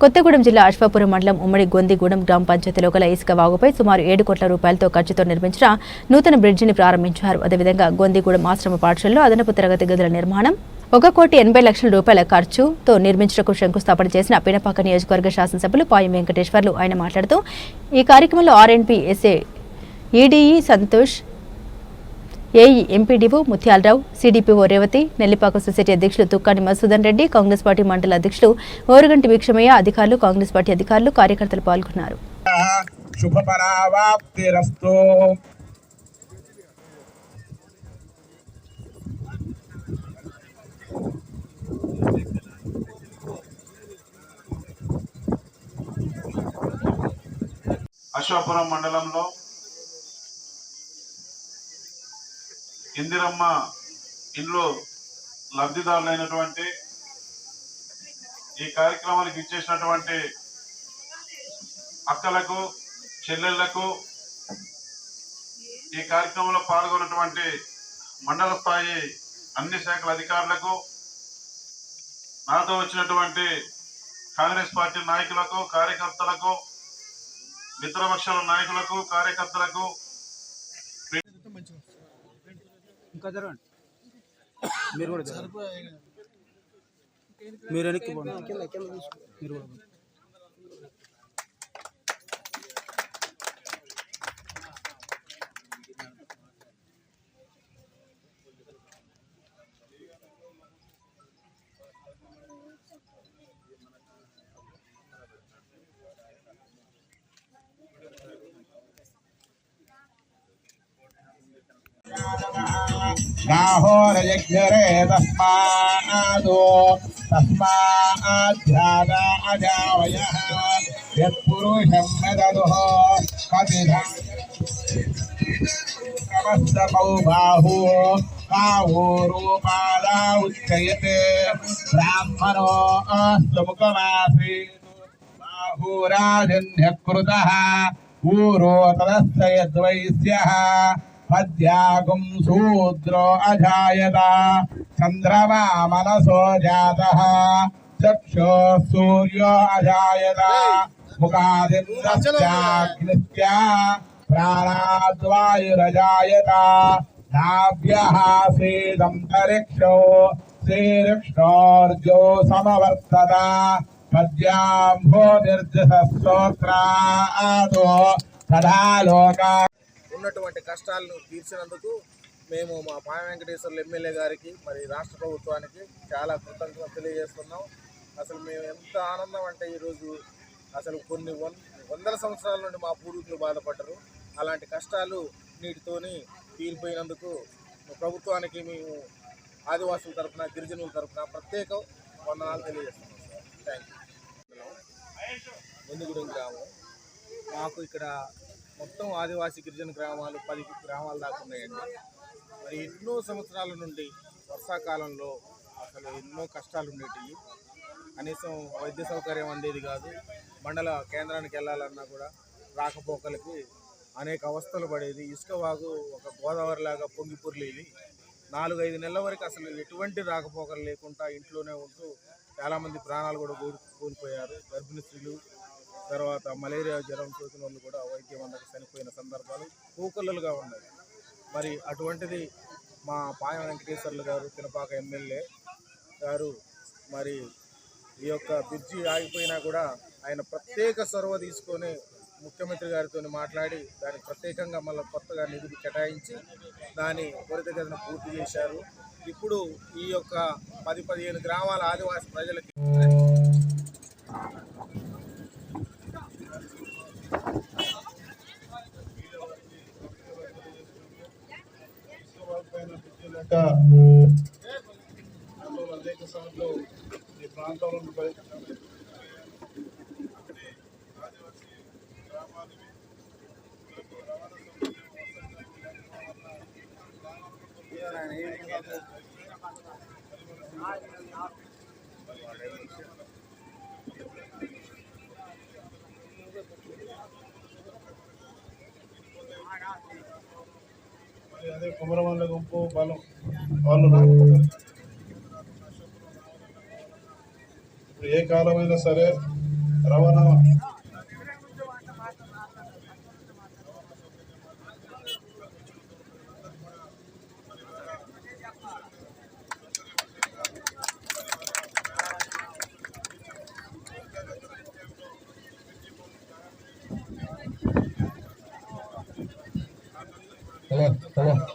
కొత్తగూడెం జిల్లా అశ్వాపురం మండలం ఉమ్మడి గొందిగూడెం గ్రామ పంచాయతీలో గల ఇసుక వాగుపై సుమారు ఏడు కోట్ల రూపాయలతో ఖర్చుతో నిర్మించిన నూతన బ్రిడ్జిని ప్రారంభించారు. అదేవిధంగా గొందిగూడెం ఆశ్రమ పాఠశాలలో అదనపు తరగతి గదుల నిర్మాణం ఒక కోటి ఎనభై లక్షల రూపాయల ఖర్చుతో నిర్మించడానికి శంకుస్థాపన చేసిన పినపాక నియోజకవర్గ శాసనసభ్యులు పాయం వెంకటేశ్వర్లు. ఆయన మాట్లాడుతూ ఈ కార్యక్రమంలో RNP SA EDE Santosh AE MPDO Mutyalarao CDPO Revathi Nellipaka society అధ్యక్షులు తుక్కాని మసూదన్ రెడ్డి కాంగ్రెస్ పార్టీ మండల అధ్యక్షులు ఓరుగంటి వీక్షమయ్య అధికారులు కాంగ్రెస్ పార్టీ అధికారులు కార్యకర్తలు పాల్గొన్నారు. శుభపరావాప్తిరస్తు. మండలంలో ఇందిరమ్మ ఇంట్లో లబ్ధిదారులైనటువంటి ఈ కార్యక్రమానికి ఇచ్చేసినటువంటి అక్కలకు చెల్లెళ్ళకు ఈ కార్యక్రమంలో పాల్గొన్నటువంటి మండల స్థాయి అన్ని శాఖల అధికారులకు నాతో వచ్చినటువంటి కాంగ్రెస్ పార్టీ నాయకులకు కార్యకర్తలకు మిత్రపక్షాల నాయకులకు కార్యకర్తలకు ఇంకా జరగండి మీరు కూడా జరగండి మీరు వెనక్కి పోండి మీరు కూడా పోండి. రాహోరయజ్ఞరే తస్మాదో తస్మాధ్యాదా అజావయ యత్పురుషం మెదదుః కపిధం నమస్తకౌ బాహు బాహు రూపాదా ఉచ్యతే బ్రాహ్మణో అస్తు ముఖమాసీత్ బాహురాజన్యకృతः ఊరో తదస్య యద్వైశ్యः పద్యాగుం శూద్రో అజాయత చంద్రమా మనసో జాతः చక్షో సూర్యో అజాయత ముఖాదింద్రస్యాగ్నిస్య ప్రాణాద్వాయురజాయత నాభ్యः సేదంతరిక్షో శ్రీరిక్షోర్జో సమవర్తత పద్యాంభో నిర్జస స్తోత్రాదో తదా లోకా ఉన్నటువంటి కష్టాలను తీర్చినందుకు మేము మా పాయ వెంకటేశ్వర్లు ఎమ్మెల్యే గారికి మరి రాష్ట్ర ప్రభుత్వానికి చాలా కృతజ్ఞత తెలియజేస్తున్నాం. అసలు మేము ఎంత ఆనందం అంటే ఈరోజు అసలు కొన్ని వందల సంవత్సరాల నుండి మా పూర్వీకులు బాధపడ్డరు. అలాంటి కష్టాలు నీటితోని తీరిపోయినందుకు ప్రభుత్వానికి మేము ఆదివాసుల తరఫున గిరిజనుల తరఫున ప్రత్యేక వందనాలు తెలియజేస్తున్నాం సార్. థ్యాంక్ యూ ముందుగూడెం గ్రామం మాకు ఇక్కడ మొత్తం ఆదివాసీ గిరిజన గ్రామాలు పది గ్రామాల దాకా ఉన్నాయండి. మరి ఎన్నో సంవత్సరాల నుండి వర్షాకాలంలో అసలు ఎన్నో కష్టాలు ఉండేటివి. కనీసం వైద్య సౌకర్యం అందేది కాదు. మండల కేంద్రానికి వెళ్ళాలన్నా కూడా రాకపోకలకి అనేక అవస్థలు పడేది. ఇసుక వాగు ఒక గోదావరి లాగా పొంగి పొర్లేది నెలల వరకు అసలు ఎటువంటి రాకపోకలు లేకుండా ఇంట్లోనే ఉంటూ చాలామంది ప్రాణాలు కూడా కోల్పోయారు. గర్భిణీ స్త్రీలు తర్వాత మలేరియా జ్వరం సోకిన వాళ్ళు కూడా వైద్యం అందక చనిపోయిన సందర్భాలు కూకల్లలుగా ఉన్నాయి. మరి అటువంటిది మా పాయ వెంకటేశ్వర్లు గారు తినపాక ఎమ్మెల్యే గారు మరి ఈ యొక్క బ్రిడ్జి ఆగిపోయినా కూడా ఆయన ప్రత్యేక చొరవ తీసుకొని ముఖ్యమంత్రి గారితో మాట్లాడి దానికి ప్రత్యేకంగా మళ్ళీ కొత్తగా నిధులు కేటాయించి దాని త్వరితగతిన పూర్తి చేశారు. ఇప్పుడు ఈ యొక్క పది పదిహేను గ్రామాల ఆదివాసీ ప్రజలకి లేక అనేక సార్లు ఈ ప్రాంతంలో ఉన్న ప్రజలు అక్కడి ఆదివాసీ గ్రామాలని మరి అదే కుమరవల్ల గుంపు బలం. వాళ్ళు ఇప్పుడు ఏ కాలమైనా సరే రవాణా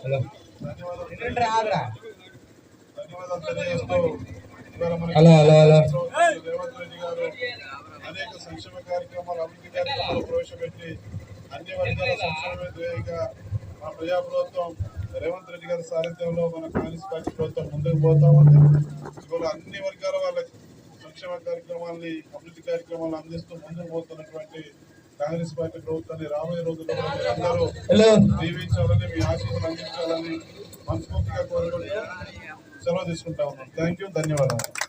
hello. Hello hello hello hello. Revanth Reddy గారు అనేక సంక్షేమ కార్యక్రమాలు అభివృద్ధి కార్యక్రమాలు ప్రవేశపెట్టి అన్ని వర్గాల సంక్షేమ ధ్యేయంగా మన ప్రజా ప్రభుత్వం రేవంత్ రెడ్డి గారి సారథ్యంలో మన కాంగ్రెస్ పార్టీ ప్రభుత్వం ముందుకు పోతా ఉంది ఇవాళ అన్ని వర్గాల వాళ్ళ సంక్షేమ కార్యక్రమాల్ని అభివృద్ధి కార్యక్రమాలు అందిస్తూ ముందుకు పోతున్నటువంటి కాంగ్రెస్ పార్టీ ప్రభుత్వాన్ని రాబోయే రోజుల్లో హలో దీవించాలని మీ ఆశీస్సులు అందించాలని మనస్ఫూర్తిగా కోరుకుంటూ సెలవు తీసుకుంటా ఉన్నాను థ్యాంక్ యూ ధన్యవాదాలు.